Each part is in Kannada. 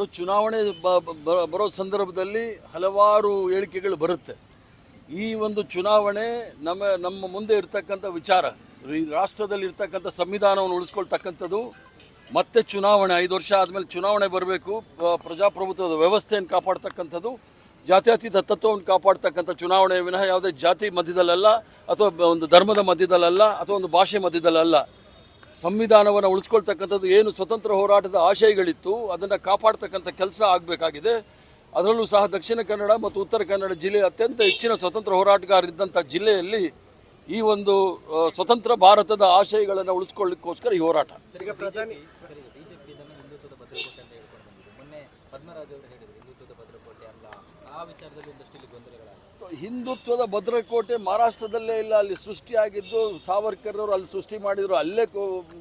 ಅದು ಚುನಾವಣೆ ಬರೋ ಸಂದರ್ಭದಲ್ಲಿ ಹಲವಾರು ಹೇಳಿಕೆಗಳು ಬರುತ್ತೆ. ಈ ಒಂದು ಚುನಾವಣೆ ನಮ್ಮ ನಮ್ಮ ಮುಂದೆ ಇರ್ತಕ್ಕಂಥ ವಿಚಾರ, ಈ ರಾಷ್ಟ್ರದಲ್ಲಿ ಇರ್ತಕ್ಕಂಥ ಸಂವಿಧಾನವನ್ನು ಉಳಿಸ್ಕೊಳ್ತಕ್ಕಂಥದ್ದು ಮತ್ತೆ ಚುನಾವಣೆ, ಐದು ವರ್ಷ ಆದಮೇಲೆ ಚುನಾವಣೆ ಬರಬೇಕು. ಪ್ರಜಾಪ್ರಭುತ್ವದ ವ್ಯವಸ್ಥೆಯನ್ನು ಕಾಪಾಡ್ತಕ್ಕಂಥದ್ದು, ಜಾತ್ಯತೀತ ತತ್ವವನ್ನು ಕಾಪಾಡ್ತಕ್ಕಂಥ ಚುನಾವಣೆ ವಿನಃ ಯಾವುದೇ ಜಾತಿ ಮಧ್ಯದಲ್ಲಲ್ಲ, ಅಥವಾ ಒಂದು ಧರ್ಮದ ಮಧ್ಯದಲ್ಲಲ್ಲ, ಅಥವಾ ಒಂದು ಭಾಷೆ ಮಧ್ಯದಲ್ಲಲ್ಲ. ಸಂವಿಧಾನವನ್ನು ಉಳಿಸ್ಕೊಳ್ತಕ್ಕಂಥದ್ದು ಏನು ಸ್ವತಂತ್ರ ಹೋರಾಟದ ಆಶಯಗಳಿತ್ತು ಅದನ್ನು ಕಾಪಾಡ್ತಕ್ಕಂಥ ಕೆಲಸ ಆಗಬೇಕಾಗಿದೆ. ಅದರಲ್ಲೂ ಸಹ ದಕ್ಷಿಣ ಕನ್ನಡ ಮತ್ತು ಉತ್ತರ ಕನ್ನಡ ಜಿಲ್ಲೆ ಅತ್ಯಂತ ಹೆಚ್ಚಿನ ಸ್ವತಂತ್ರ ಹೋರಾಟಗಾರರಿದ್ದಂಥ ಜಿಲ್ಲೆಯಲ್ಲಿ ಈ ಒಂದು ಸ್ವತಂತ್ರ ಭಾರತದ ಆಶಯಗಳನ್ನು ಉಳಿಸ್ಕೊಳ್ಳಿಕ್ಕೋಸ್ಕರ ಈ ಹೋರಾಟ. ಮೊನ್ನೆ ಪದ್ಮರಾಜ್ ಅವರು ಹೇಳಿದ್ರು ಹಿಂದುತ್ವದ ಭದ್ರಕೋಟೆ ಅಲ್ಲ. ಆ ವಿಚಾರದಲ್ಲಿ ಒಂದಷ್ಟು ಇಲ್ಲಿ ಹಿಂದುತ್ವದ ಭದ್ರಕೋಟೆ ಮಹಾರಾಷ್ಟ್ರದಲ್ಲೇ ಇಲ್ಲ. ಅಲ್ಲಿ ಸೃಷ್ಟಿಯಾಗಿದ್ದು ಸಾವರ್ಕರ್ ಅವರು ಅಲ್ಲಿ ಸೃಷ್ಟಿ ಮಾಡಿದ್ರು. ಅಲ್ಲೇ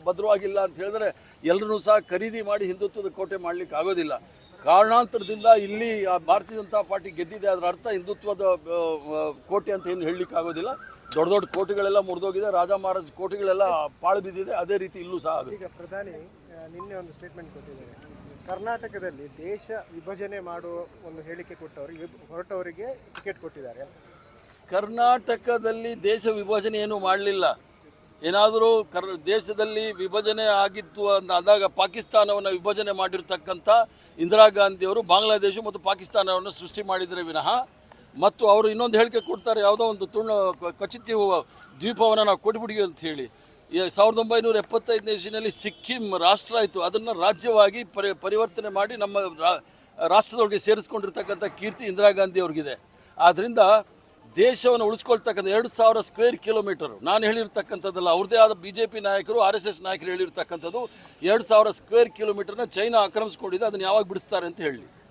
ಭದ್ರವಾಗಿಲ್ಲ ಅಂತ ಹೇಳಿದ್ರೆ ಎಲ್ಲರೂ ಸಹ ಖರೀದಿ ಮಾಡಿ ಹಿಂದುತ್ವದ ಕೋಟೆ ಮಾಡ್ಲಿಕ್ಕೆ ಆಗೋದಿಲ್ಲ. ಕಾರಣಾಂತರದಿಂದ ಇಲ್ಲಿ ಭಾರತೀಯ ಜನತಾ ಪಾರ್ಟಿ ಗೆದ್ದಿದೆ. ಅದರ ಅರ್ಥ ಹಿಂದುತ್ವದ ಕೋಟೆ ಅಂತ ಏನು ಹೇಳಲಿಕ್ಕೆ ಆಗೋದಿಲ್ಲ. ದೊಡ್ಡ ದೊಡ್ಡ ಕೋಟೆಗಳೆಲ್ಲ ಮುರಿದೋಗಿದೆ. ರಾಜ ಮಹಾರಾಜ ಕೋಟೆಗಳೆಲ್ಲ ಪಾಳು ಬಿದ್ದಿದೆ. ಅದೇ ರೀತಿ ಇಲ್ಲೂ ಸಹ ಆಗುತ್ತೆ. ಈಗ ಪ್ರಧಾನಿ ನಿನ್ನೆ ಒಂದು ಸ್ಟೇಟ್ಮೆಂಟ್ ಕೊಟ್ಟಿದ್ದಾರೆ. ಕರ್ನಾಟಕದಲ್ಲಿ ದೇಶ ವಿಭಜನೆ ಮಾಡುವ ಒಂದು ಹೇಳಿಕೆ ಕೊಟ್ಟವರಿಗೆ ಹೊರಟವರಿಗೆ ಟಿಕೆಟ್ ಕೊಟ್ಟಿದ್ದಾರೆ. ಕರ್ನಾಟಕದಲ್ಲಿ ದೇಶ ವಿಭಜನೆ ಏನು ಮಾಡಲಿಲ್ಲ. ಏನಾದರೂ ಕರ್ ದೇಶದಲ್ಲಿ ವಿಭಜನೆ ಆಗಿತ್ತು ಅಂತ ಆದಾಗ ಪಾಕಿಸ್ತಾನವನ್ನು ವಿಭಜನೆ ಮಾಡಿರ್ತಕ್ಕಂಥ ಇಂದಿರಾ ಗಾಂಧಿಯವರು ಬಾಂಗ್ಲಾದೇಶ ಮತ್ತು ಪಾಕಿಸ್ತಾನವನ್ನು ಸೃಷ್ಟಿ ಮಾಡಿದರೆ ವಿನಃ ಮತ್ತು ಅವರು ಇನ್ನೊಂದು ಹೇಳಿಕೆ ಕೊಡ್ತಾರೆ, ಯಾವುದೋ ಒಂದು ತುಣ ಕಚಿತಿ ದ್ವೀಪವನ್ನು ನಾವು ಕೊಟ್ಬಿಡಿ ಅಂತ ಹೇಳಿ. ಸಾವಿರದ ಒಂಬೈನೂರ ಎಪ್ಪತ್ತೈದನೇ ಇಸ್ವಿನಲ್ಲಿ ಸಿಕ್ಕಿಂ ರಾಷ್ಟ್ರ ಆಯಿತು. ಅದನ್ನು ರಾಜ್ಯವಾಗಿ ಪರಿ, ಪರಿವರ್ತನೆ ಮಾಡಿ ನಮ್ಮ ರಾಷ್ಟ್ರದೊಳಗೆ ಸೇರಿಸ್ಕೊಂಡಿರ್ತಕ್ಕಂಥ ಕೀರ್ತಿ ಇಂದಿರಾ ಗಾಂಧಿ ಅವ್ರಿಗಿದೆ. ಆದ್ದರಿಂದ ದೇಶವನ್ನು ಉಳಿಸ್ಕೊಳ್ತಕ್ಕಂಥ ಎರಡು ಸಾವಿರ ಸ್ಕ್ವೇರ್ ಕಿಲೋಮೀಟರ್. ನಾನು ಹೇಳಿರ್ತಕ್ಕಂಥದ್ದಲ್ಲ ಅವ್ರದೇ ಆದ ಬಿ ಜೆ ಪಿ ನಾಯಕರು, ಆರ್ ಎಸ್ ಎಸ್ ನಾಯಕರು ಹೇಳಿರ್ತಕ್ಕಂಥದ್ದು ಎರಡು ಸಾವಿರ ಸ್ಕ್ವೇರ್ ಕಿಲೋಮೀಟರ್ನ ಚೈನಾ ಆಕ್ರಮಿಸ್ಕೊಂಡಿದೆ, ಅದನ್ನು ಯಾವಾಗ ಬಿಡಿಸ್ತಾರೆ ಅಂತ ಹೇಳಿ.